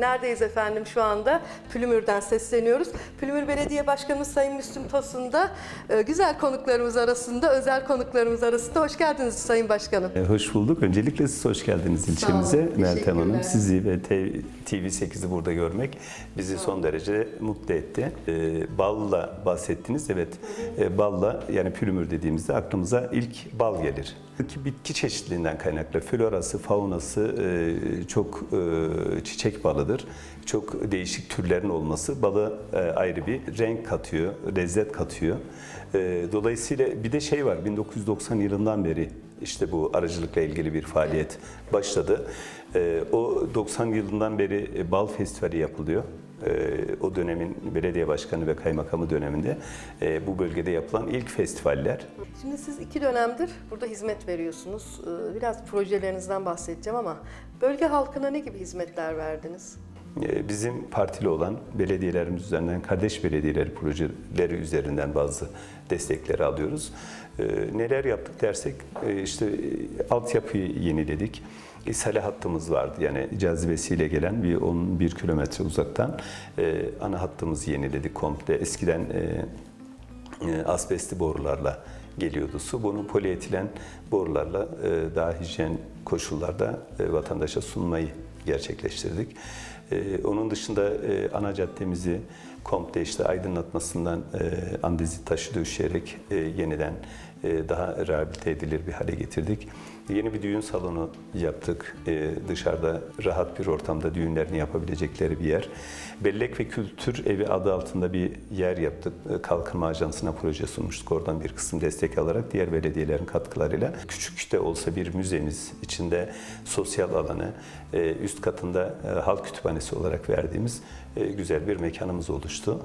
Neredeyiz efendim şu anda? Pülümür'den sesleniyoruz. Pülümür Belediye Başkanımız Sayın Müslüm Tosun da e, güzel konuklarımız arasında, özel konuklarımız arasında. Hoş geldiniz Sayın Başkanım. E, Hoş bulduk. Öncelikle siz hoş geldiniz ilçemize. Meltem Hanım, sizi ve T- TV8'i burada görmek bizi son derece mutlu etti. E, balla bahsettiniz. Evet, balla yani pülümür dediğimizde aklımıza ilk bal gelir. Ki bitki çeşitliliğinden kaynaklı florası, faunası çok çiçek balıdır. Çok değişik türlerin olması balı e, ayrı bir renk katıyor, lezzet katıyor. E, dolayısıyla bir de şey var 1990 yılından beri işte bu aracılıkla ilgili bir faaliyet başladı. Ee, o 90 yılından beri e, bal festivali yapılıyor. Ee, o dönemin belediye başkanı ve kaymakamı döneminde e, bu bölgede yapılan ilk festivaller. Şimdi siz iki dönemdir burada hizmet veriyorsunuz. Ee, Biraz projelerinizden bahsedeceğim ama bölge halkına ne gibi hizmetler verdiniz? Ee, Bizim partili olan belediyelerimiz üzerinden, kardeş belediyeler projeleri üzerinden bazı destekleri alıyoruz. Ee, Neler yaptık dersek, e, işte e, altyapıyı yeniledik. İshale hattımız vardı yani cazibesiyle gelen bir 11 kilometre uzaktan e, ana hattımızı yeniledik komple. Eskiden e, e, asbestli borularla geliyordu su. Bunu polietilen borularla e, daha hijyen koşullarda e, vatandaşa sunmayı gerçekleştirdik. E, Onun dışında e, ana caddemizi komple işte aydınlatmasından e, andezit taşı döşeyerek e, yeniden e, daha rehabilite edilir bir hale getirdik. Yeni bir düğün salonu yaptık. E, dışarıda rahat bir ortamda düğünlerini yapabilecekleri bir yer. Bellek ve Kültür Evi adı altında bir yer yaptık. E, Kalkınma Ajansı'na proje sunmuştuk. Oradan bir kısım destek alarak diğer belediyelerin katkılarıyla küçük de olsa bir müzemiz içinde sosyal alanı e, üst katında e, halk kütüphanesi olarak verdiğimiz e, güzel bir mekanımız oluştu.